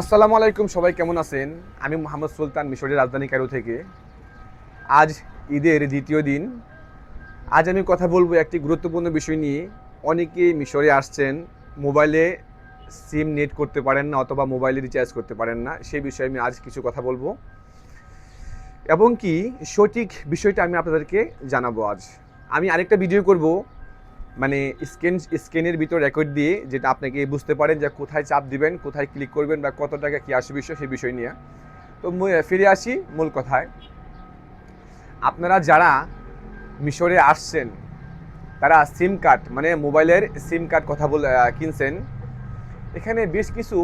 আসসালামু আলাইকুম, সবাই কেমন আছেন? আমি মোহাম্মদ সুলতান, মিশরের রাজধানী কায়রো থেকে। আজ ঈদের দ্বিতীয় দিন। আজ আমি কথা বলব একটি গুরুত্বপূর্ণ বিষয় নিয়ে। অনেকেই মিশরে আসছেন, মোবাইলে সিম নেট করতে পারেন না অথবা মোবাইলে রিচার্জ করতে পারেন না, সেই বিষয়ে আমি আজ কিছু কথা বলব। এবং কি সঠিক বিষয়টা আমি আপনাদেরকে জানাব আজ। আমি আরেকটা ভিডিও করব মানে স্ক্যান স্ক্যানের ভিতর রেকর্ড দিয়ে যেটা আপনাকে বুঝতে পারেন যে কোথায় চাপ দিবেন, কোথায় ক্লিক করবেন বা কত টাকা কী আসবে বিষয়, সেই বিষয় নিয়ে। তো ফিরে আসি মূল কথায়। আপনারা যারা মিশরে আসছেন, তারা সিম কার্ড মানে মোবাইলের সিম কার্ড কথা বলে কিনছেন, এখানে বেশ কিছু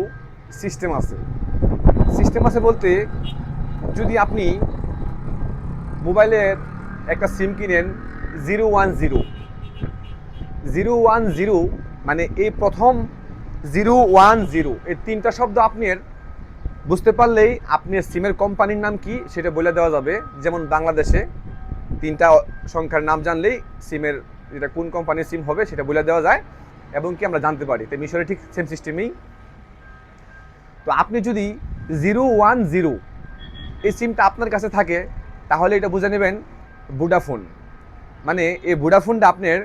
সিস্টেম আছে। সিস্টেম আছে বলতে যদি আপনি মোবাইলের একটা সিম কিনেন zero one zero zero one zero মানে এই প্রথম জিরো ওয়ান জিরো, এই তিনটা শব্দ আপনার, বুঝতে পারলেই আপনি সিমের কোম্পানির নাম কি সেটা বলে দেওয়া যাবে। যেমন বাংলাদেশে তিনটা সংখ্যার নাম জানলেই সিমের এটা কোন কোম্পানির সিম হবে সেটা বলে দেওয়া যায় এবং কি আমরা জানতে পারি। তো মিশরে ঠিক সেম সিস্টেমেই তো আপনি যদি জিরো ওয়ান জিরো, এই সিমটা আপনার কাছে থাকে, তাহলে এটা বুঝে নেবেন ভোডাফোন। মানে এই ভোডাফোনটা আপনার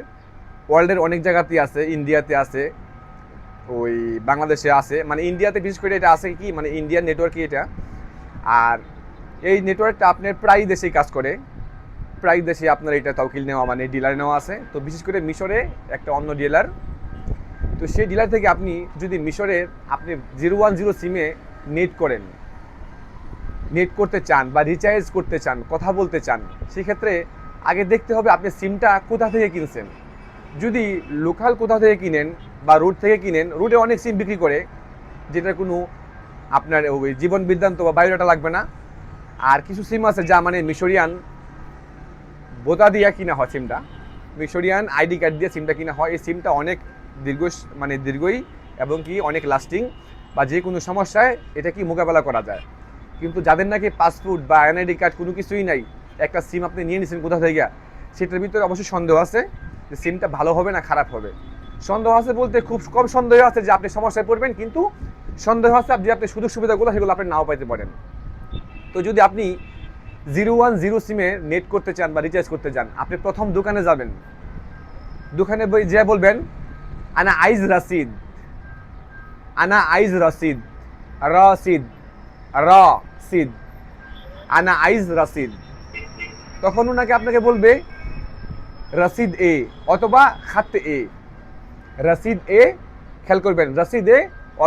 ওয়ার্ল্ডের অনেক জায়গাতেই আছে, ইন্ডিয়াতে আছে, ওই বাংলাদেশে আছে। মানে ইন্ডিয়াতে বিশেষ করে এটা আছে কি? মানে ইন্ডিয়ান নেটওয়ার্কই এটা। আর এই নেটওয়ার্কটা আপনার প্রায় দেশেই কাজ করে। প্রায় দেশে আপনার এটা তহকিল নেওয়া মানে ডিলার নেওয়া আছে। তো বিশেষ করে মিশরে একটা অন্য ডিলার তো সেই ডিলার থেকে আপনি যদি মিশরের আপনি জিরো ওয়ান জিরো সিমে নেট করেন নেট করতে চান বা রিচার্জ করতে চান, কথা বলতে চান, সেক্ষেত্রে আগে দেখতে হবে আপনি সিমটা কোথা থেকে কিনছেন। যদি লোকাল কোথাও থেকে কিনেন বা রুট থেকে কিনেন, রুটে অনেক সিম বিক্রি করে যেটার কোনো আপনার ওই জীবন বৃত্তান্ত বা বায়োডাটা লাগবে না। আর কিছু সিম আছে যা মানে মিশরিয়ান বোতা দিয়া কিনা হয় সিমটা। মিশরিয়ান আইডি কার্ড দিয়ে সিমটা কিনা হয়। এই সিমটা অনেক দীর্ঘ মানে দীর্ঘই এবং কি অনেক লাস্টিং বা যে কোনো সমস্যায় এটা কি মোকাবেলা করা যায়। কিন্তু যাদের নাকি পাসপোর্ট বা এনআইডি কার্ড কোনো কিছুই নাই, একটা সিম আপনি নিয়ে নিয়েছেন কোথা থেকে, সেটার ভিতরে অবশ্যই সন্দেহ আছে। যে সিমটা ভালো হবে না খারাপ হবে। সন্দেহ আছে বলতে খুব কম সন্দেহ আছে যে আপনি সমস্যায় পড়বেন, কিন্তু সন্দেহ আছে যে আপনি সুযোগ সুবিধাগুলো সেগুলো আপনি নাও পাইতে পারেন। তো যদি আপনি জিরো ওয়ান, জিরো সিমে নেট করতে চান বা রিচার্জ করতে চান, আপনি প্রথম দোকানে যাবেন। দোকানে বই- যে বলবেন, আনা আইজ রাসিদ আনা আইজ রসিদ রসিদ রসিদ আনা আইজ রসিদ তখন ওনাকে আপনাকে বলবে রসিদ এ অথবা খাত এ। রসিদ এ, খেয়াল করবেন, রসিদ এ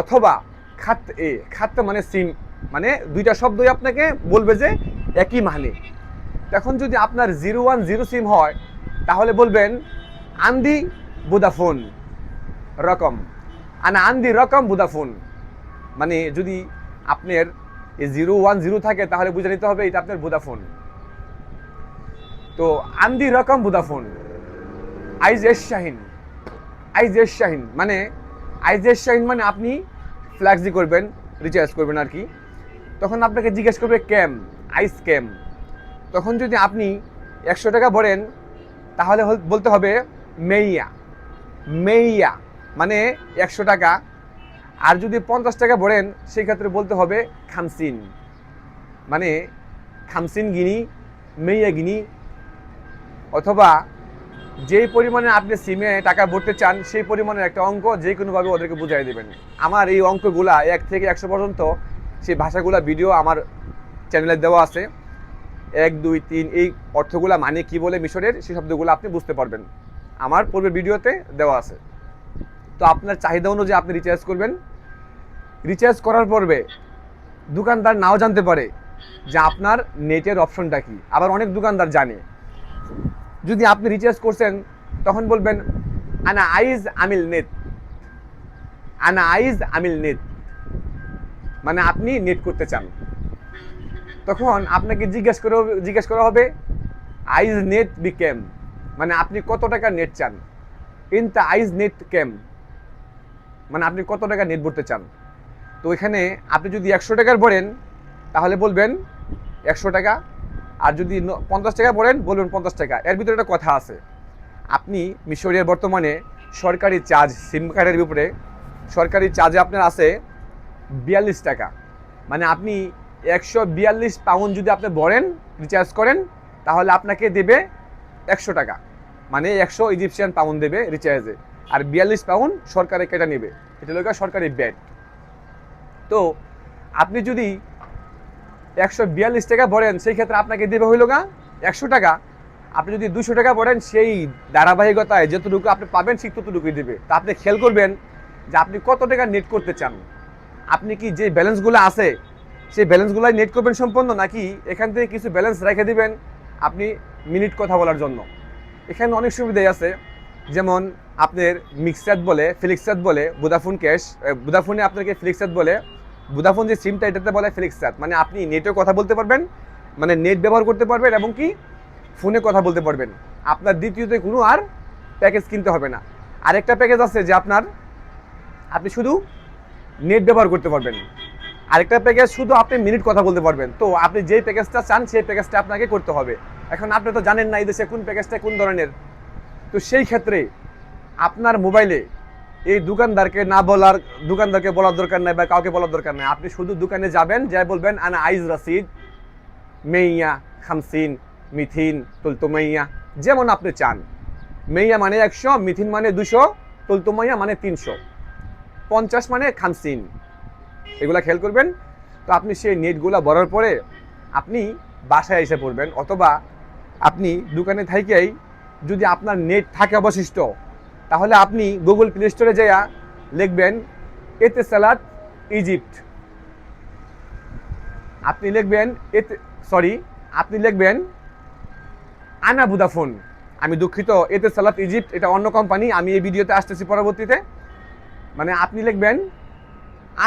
অথবা খাত এ। খাত মানে সিম মানে দুইটা শব্দই আপনাকে বলবে যে একই মানে এখন যদি আপনার জিরো ওয়ান জিরো সিম হয়, তাহলে বলবেন, আন্দি বুদাফোন রকম। আনা আন্দি রকম বুদাফোন মানে যদি আপনার জিরো ওয়ান জিরো থাকে, তাহলে বুঝে নিতে হবে এটা আপনার বুদাফোন তো আন্দি রকম বুদাফোন। আইজ এস শাহিন। আইজ এস শাহিন। মানে আইজ এস শাহিন মানে আপনি ফ্ল্যাক্সি করবেন রিচার্জ করবেন আর কি। তখন আপনাকে জিজ্ঞেস করবে, ক্যাম, আইস ক্যাম? তখন যদি আপনি একশো টাকা ভরেন, তাহলে বলতে হবে, মেইয়া মেইয়া। মানে একশো টাকা। আর যদি পঞ্চাশ টাকা ভরেন, সেই ক্ষেত্রে বলতে হবে, খামসিন। মানে খামসিন গিনি, মেইয়া গিনি অথবা যেই পরিমাণে আপনি সিমে টাকা ভরতে চান, সেই পরিমাণের একটা অঙ্ক যে কোনোভাবে ওদেরকে বুঝাই দেবেন। আমার এই অঙ্কগুলা এক থেকে একশো পর্যন্ত, সেই ভাষাগুলা ভিডিও আমার চ্যানেলে দেওয়া আছে। এক, দুই, তিন, এই অর্থগুলা মানে কি বলে মিশরের, সেই শব্দগুলো আপনি বুঝতে পারবেন। আমার পূর্বের ভিডিওতে দেওয়া আছে। তো আপনার চাহিদা অনুযায়ী আপনি রিচার্জ করবেন। রিচার্জ করার পর্বে দোকানদার নাও জানতে পারে যে আপনার নেটের অপশনটা কি। আবার অনেক দোকানদার জানে। যদি আপনি রিচার্জ করছেন, তখন বলবেন, আনা আইজ আমিল নেট। আনা আইজ আমিল নেট। মানে আপনি নেট করতে চান। তখন আপনাকে জিজ্ঞেস করে জিজ্ঞেস করা হবে, আইজ নেট বি ক্যাম মানে আপনি কত টাকা নেট চান? ইন দ্য আইজ নেট ক্যাম মানে আপনি কত টাকা নেট ভরতে চান? তো এখানে আপনি যদি একশো টাকার ভরেন, তাহলে বলবেন, একশো টাকা আর যদি পঞ্চাশ টাকা ভরেন বলবেন পঞ্চাশ টাকা। এর ভিতরে একটা কথা আছে। আপনি মিশরিয়ার বর্তমানে সরকারি চার্জ, সিম কার্ডের উপরে সরকারি চার্জে আপনার আছে বিয়াল্লিশ টাকা। মানে আপনি একশো বিয়াল্লিশ পাউন্ড যদি আপনি বলেন রিচার্জ করেন, তাহলে আপনাকে দেবে একশো টাকা। মানে একশো ইজিপশিয়ান পাউন্ড দেবে রিচার্জে আর বিয়াল্লিশ পাউন্ড সরকারে কেটে নেবে। এটা গিয়ে সরকারি ব্যাট তো আপনি যদি একশো বিয়াল্লিশ টাকা ভরেন, সেই ক্ষেত্রে আপনাকে দেবে হইল গা একশো টাকা। আপনি যদি দুশো টাকা ভরেন, সেই ধারাবাহিকতায় যতটুকু আপনি পাবেন ঠিক ততটুকুই দেবে। তা আপনি খেয়াল করবেন যে আপনি কত টাকা নেট করতে চান। আপনি কি যে ব্যালেন্সগুলো আছে, সেই ব্যালেন্সগুলোই নেট করবেন সম্পন্ন, নাকি এখান থেকে কিছু ব্যালেন্স রেখে দিবেন আপনি মিনিট কথা বলার জন্য? এখানে অনেক সুবিধাই আছে। যেমন আপনার মিক্সার বলে ফ্লিক্সার বলে ভোদাফোন ক্যাশ ভোদাফোনে আপনাকে ফ্লিক্সার বলে ভোদাফোন যে সিমটা এটাতে বলে ফ্লিক্স ফ্লিক্সার মানে আপনি নেটেও কথা বলতে পারবেন মানে নেট ব্যবহার করতে পারবেন এবং কি ফোনে কথা বলতে পারবেন। আপনার দ্বিতীয়তে কোনো আর প্যাকেজ কিনতে হবে না। আরেকটা প্যাকেজ আছে যে আপনার আপনি শুধু নেট ব্যবহার করতে পারবেন। আরেকটা প্যাকেজ শুধু আপনি মিনিট কথা বলতে পারবেন। তো আপনি যেই প্যাকেজটা চান, সেই প্যাকেজটা আপনাকে করতে হবে। এখন আপনি তো জানেন না এই দেশে কোন প্যাকেজটা কোন ধরনের। তো সেই ক্ষেত্রে আপনার মোবাইলে এই দোকানদারকে না বলার, দোকানদারকে বলার দরকার নাই বা কাউকে বলার দরকার নাই। আপনি শুধু দোকানে যাবেন, যাই বলবেন, আনা আইজ রাসিদ, মেইয়া, খামসিন, মিথিন, তুলতুমাইয়া। যেমন আপনি চান। মেইয়া মানে একশো, মিথিন মানে দুশো, তুলতুমাইয়া মানে তিনশো। পঞ্চাশ মানে খামসিন। এগুলা খেয়াল করবেন। তো আপনি সেই নেটগুলা ভরার পরে আপনি বাসায় এসে পড়বেন, অথবা আপনি দোকানে থাকেই যদি আপনার নেট থাকে অবশিষ্ট তাহলে আপনি গুগল প্লে স্টোরে যাইয়া লিখবেন, এতে সালাদ ইজিপ্ট আপনি লিখবেন, এতে সরি আপনি লিখবেন আনা ভুদাফোন। আমি দুঃখিত, এতে সালাত ইজিপ্ট এটা অন্য কোম্পানি আমি এই ভিডিওতে আসতেছি পরবর্তীতে। মানে আপনি লিখবেন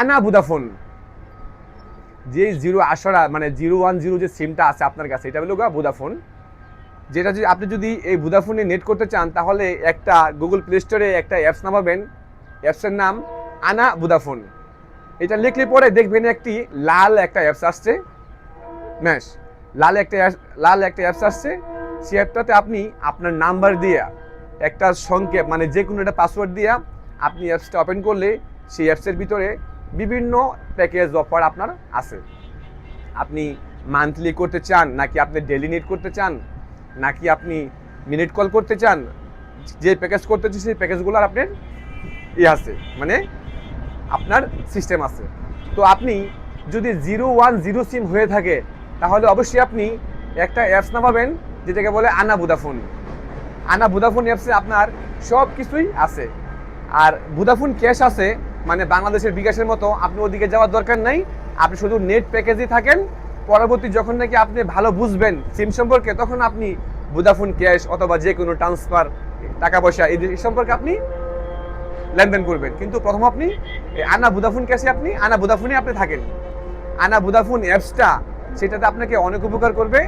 আনা ভুদাফোন। যে জিরো আসরা মানে জিরো ওয়ান জিরো যে সিমটা আছে আপনার কাছে, এটা হলো ভুদাফোন। যেটা যদি আপনি যদি এই ভুদাফোনে নেট করতে চান, তাহলে একটা গুগল প্লে স্টোরে একটা অ্যাপস নামাবেন। অ্যাপসের নাম আনা ভুদাফোন এটা লিখলে পরে দেখবেন একটি লাল একটা অ্যাপস আসছে। ম্যাশ, লাল একটা লাল একটা অ্যাপস আসছে। সেই অ্যাপটাতে আপনি আপনার নাম্বার দিয়ে একটা সংক্ষেপ মানে যে কোনো একটা পাসওয়ার্ড দিয়ে আপনি অ্যাপসটা ওপেন করলে সেই অ্যাপসের ভিতরে বিভিন্ন প্যাকেজ অফার আপনার আছে। আপনি মান্থলি করতে চান, নাকি আপনি ডেলি নেট করতে চান নাকি আপনি মিনিট কল করতে চান? যে প্যাকেজ করতে চান সেই প্যাকেজগুলোর আপনার ই আছে মানে আপনার সিস্টেম আছে। তো আপনি যদি জিরো ওয়ান জিরো সিম হয়ে থাকে, তাহলে অবশ্যই আপনি একটা অ্যাপস নামাবেন, যেটাকে বলে আনা ভুদাফোন আনা ভুদাফোন অ্যাপসে আপনার সব কিছুই আছে। আর ভুদাফোন ক্যাশ আছে মানে বাংলাদেশের বিকাশের মতো, আপনি ওদিকে যাওয়ার দরকার নাই। আপনি শুধু নেট প্যাকেজই থাকেন পরবর্তী যখন নাকি আপনি ভালো বুঝবেন সিম সম্পর্কে, তখন আপনি ভুদাফোন ক্যাশ অথবা যে কোনো ট্রান্সফার টাকা পয়সা, এই সম্পর্কে আপনি লেনদেন করবেন। কিন্তু প্রথম আপনি আনা ভুদাফোন ক্যাশে আপনি, আনা ভুদাফোনে আপনি থাকেন। আনা ভুদাফোন অ্যাপসটা সেটাতে আপনাকে অনেক উপকার করবে।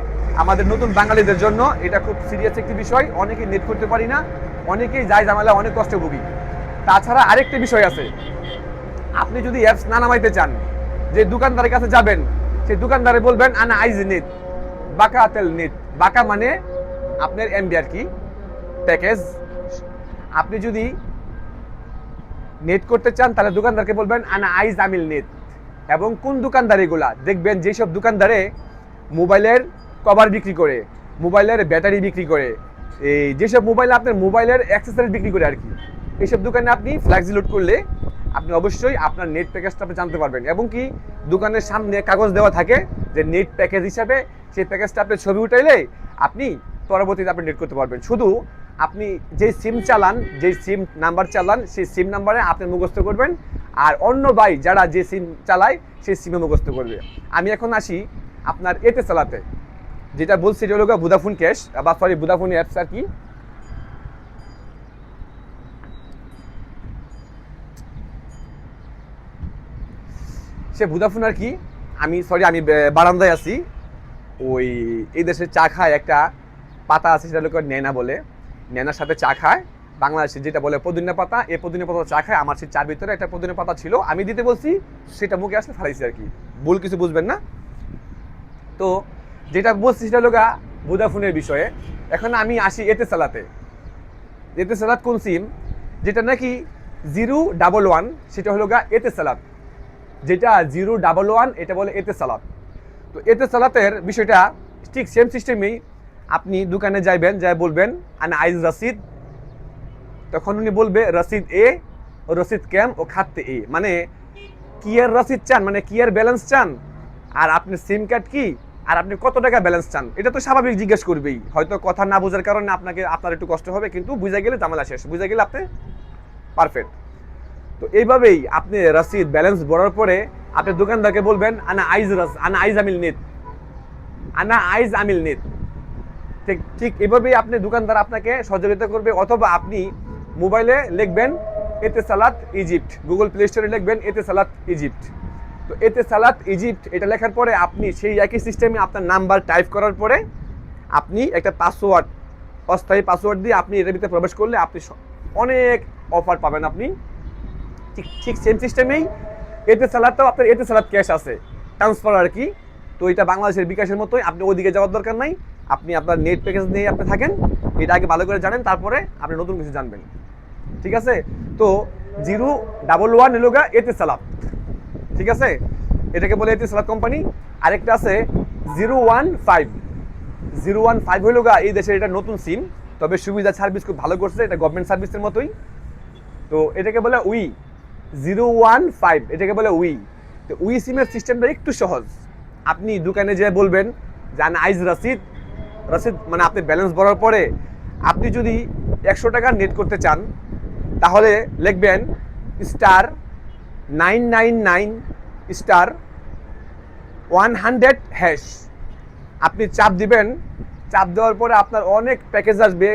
আমাদের নতুন বাঙালিদের জন্য এটা খুব সিরিয়াস একটি বিষয়। অনেকেই নেট করতে পারি না, অনেকেই যায় জামালা অনেক কষ্টে ভুগি। তাছাড়া আরেকটি বিষয় আছে, আপনি যদি অ্যাপস না নামাইতে চান, যে দোকানদারের কাছে যাবেন সেই দোকানদারে বলবেন, আনা আইজ নেট বাঁকা তেল নেট বাঁকা মানে আপনার এমবি আর কি? প্যাকেজ। আপনি যদি নেট করতে চান, তাহলে দোকানদারকে বলবেন, আনা আইজ আমিল নেট এবং কোন দোকানদার এগুলা? দেখবেন যেসব দোকানদারে মোবাইলের কভার বিক্রি করে, মোবাইলের ব্যাটারি বিক্রি করে, এই যেসব মোবাইল আপনার মোবাইলের অ্যাক্সেসরিজ বিক্রি করে আর কি এইসব দোকানে আপনি ফ্ল্যাক্সি লোড করলে আপনি অবশ্যই আপনার নেট প্যাকেজটা আপনি জানতে পারবেন। এবং কি, দোকানের সামনে কাগজ দেওয়া থাকে যে নেট প্যাকেজ হিসাবে সেই প্যাকেজটা আপনি ছবি উঠাইলে আপনি পরবর্তীতে আপনি নেট করতে পারবেন। শুধু আপনি যে সিম চালান যে সিম নাম্বার চালান, সেই সিম নাম্বারে আপনি মুখস্থ করবেন। আর অন্য ভাই যারা যে সিম চালায়, সেই সিমে মুখস্থ করবে। আমি এখন আসি আপনার এতে চালাতে। যেটা বলছি, এটা হলো ভুদাফোন ক্যাশ বা সরি ভুদাফোন অ্যাপস আর কি। সে ভুদাফোন আর কি? আমি সরি আমি বারান্দায় আছি। ওই, এই দেশে চা খায় একটা পাতা আছে, সেটা লোক নেনা বলে। নেনার সাথে চা খায়। বাংলাদেশে যেটা বলে পদিনা পাতা, এই পদিনা পাতা চা খায়। আমার সেই চার ভিতরে একটা পদিনা পাতা ছিল। আমি দিতে বলছি, সেটা মুখে আসলে ফেলাইছি আর কি। ভুল কিছু বুঝবেন না। তো, যেটা বলছি সেটা গা ভোদাফোনের বিষয়ে। এখন আমি আসি এতে সালাতে। এতে সালাত কোন সিম? যেটা নাকি জিরো ডাবল ওয়ান, সেটা হলো গা এতে সালাত। যেটা জিরো ডাবল ওয়ান, এটা বলে এতে সালাত। তো এতে সালাতের বিষয়টা ঠিক সেম সিস্টেমেই আপনি দোকানে যাইবেন, যাই বলবেন, আনা আইজ রসিদ। তখন উনি বলবে, রসিদ এ ও রসিদ ক্যাম ও খাতে এ। মানে কি এর রসিদ চান? মানে কি এর ব্যালেন্স চান? আর আপনি সিম কার্ড কি? আর আপনি কত টাকা ব্যালেন্স চান? এটা তো স্বাভাবিক জিজ্ঞেস করবেই। হয়তো কথা না বোঝার কারণে আপনাকে, আপনার একটু কষ্ট হবে, কিন্তু বুঝে গেলে ঝামেলা শেষ। বুঝে গেলে আপনি পারফেক্ট তো এইভাবেই আপনি রসিদ ব্যালেন্স ভরার পরে আপনি দোকানদারকে বলবেন, আনা আইজ রস, আনা আইজ আমিল নিত। আনা আইজ আমিল নিত। ঠিক ঠিক এভাবেই আপনি দোকানদার আপনাকে সহযোগিতা করবে, অথবা আপনি মোবাইলে লিখবেন, এতে সালাত ইজিপ্ট। গুগল প্লে স্টোরে লিখবেন, এতে সালাত ইজিপ্ট। তো এতে সালাত ইজিপ্ট, এটা লেখার পরে আপনি সেই একই সিস্টেমে আপনার নাম্বার টাইপ করার পরে আপনি একটা পাসওয়ার্ড অস্থায়ী পাসওয়ার্ড দিয়ে আপনি এটার ভিতরে প্রবেশ করলে আপনি অনেক অফার পাবেন আপনি। ঠিক সেম সিস্টেমেই এতে সালাদটাও আপনার, এতে সালাদ ক্যাশ আছে। ট্রান্সফার আর কি। তো এটা বাংলাদেশের বিকাশের মতোই। আপনি ওইদিকে যাওয়ার দরকার নাই। আপনি আপনার নেট প্যাকেজ নিয়ে আপনি থাকেন। এটা আগে ভালো করে জানেন। তারপরে আপনি নতুন কিছু জানবেন। ঠিক আছে? তো জিরো ডাবল ওয়ান এলোগা এতে সালাদ। ঠিক আছে? এটাকে বলে এতে সালাদ কোম্পানি আরেকটা আছে zero one five. Zero one five হইল গা এই দেশের এটা নতুন সিম তবে সুবিধা সার্ভিস খুব ভালো করছে। এটা গভর্নমেন্ট সার্ভিসের মতোই। তো এটাকে বলে উই। জিরো ওয়ান ফাইভ, এটাকে বলে উই। তো উই সিমের সিস্টেমটা একটু সহজ। আপনি দোকানে যেয়ে বলবেন জান আইজ রসিদ রসিদ মানে আপনি ব্যালেন্স ভরার পরে আপনি যদি একশো টাকা নেট করতে চান, তাহলে লিখবেন star nine nine nine star one hundred hash আপনি চাপ দিবেন। চাপ দেওয়ার পরে আপনার অনেক প্যাকেজ আসবে,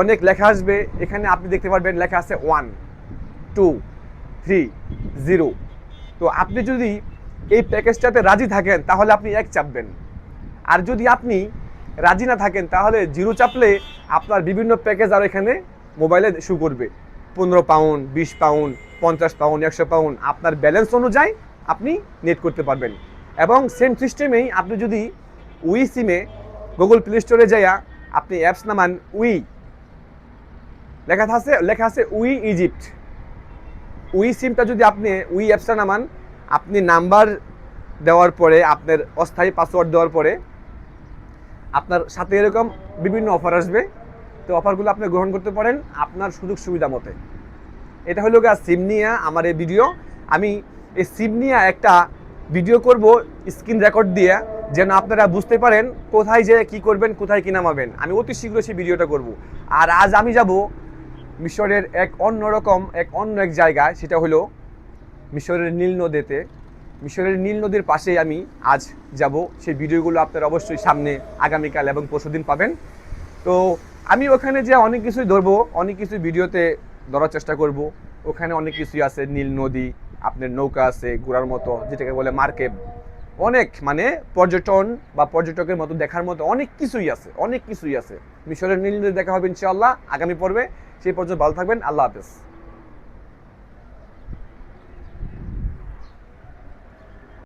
অনেক লেখা আসবে। এখানে আপনি দেখতে পারবেন লেখা আছে ওয়ান টু থ্রি জিরো তো আপনি যদি এই প্যাকেজটাতে রাজি থাকেন, তাহলে আপনি এক চাপবেন আর যদি আপনি রাজি না থাকেন, তাহলে জিরো চাপলে আপনার বিভিন্ন প্যাকেজ আর এখানে মোবাইলে শু করবে। পনেরো পাউন্ড, বিশ পাউন্ড, পঞ্চাশ পাউন্ড, একশো পাউন্ড, আপনার ব্যালেন্স অনুযায়ী আপনি নেট করতে পারবেন। এবং সেম সিস্টেমেই আপনি যদি উই সিমে গুগল প্লে স্টোরে যাইয়া আপনি অ্যাপস নামান উই, লেখা আছে লেখা আছে উই ইজিপ্ট। উই সিমটা যদি আপনি, উই অ্যাপসটা নামান, আপনি নাম্বার দেওয়ার পরে, আপনার অস্থায়ী পাসওয়ার্ড দেওয়ার পরে, আপনার সাথে এরকম বিভিন্ন অফার আসবে। তো অফারগুলো আপনি গ্রহণ করতে পারেন আপনার সুযোগ সুবিধা মতে। এটা হলো গা সিম নিয়ে আমার এই ভিডিও আমি এই সিম নিয়ে একটা ভিডিও করব স্ক্রিন রেকর্ড দিয়ে, যেন আপনারা বুঝতে পারেন কোথায় যে কি করবেন, কোথায় কি নামাবেন। আমি অতি শীঘ্র সেই ভিডিওটা করব। আর আজ আমি যাব মিশরের এক অন্যরকম এক অন্য এক জায়গায়, সেটা হলো মিশরের নীল নদীতে। মিশরের নীল নদীর পাশেই আমি আজ যাব। সেই ভিডিওগুলো আপনারা অবশ্যই সামনে আগামীকাল এবং পরশুদিন পাবেন। তো আমি ওখানে যে অনেক কিছুই ধরবো, অনেক কিছু ভিডিওতে ধরার চেষ্টা করব। ওখানে অনেক কিছুই আছে, নীল নদী, আপনার নৌকা আছে ঘোরার মতো, যেটাকে বলে মার্কেট অনেক মানে পর্যটন বা পর্যটকের মতো দেখার মতো অনেক কিছুই আছে, অনেক কিছুই আছে। মিশরের নীল নদী দেখা হবে ইনশাআল্লাহ আগামী পর্বে। সেই পর্যন্ত ভালো থাকবেন আল্লাহ হাফেজ।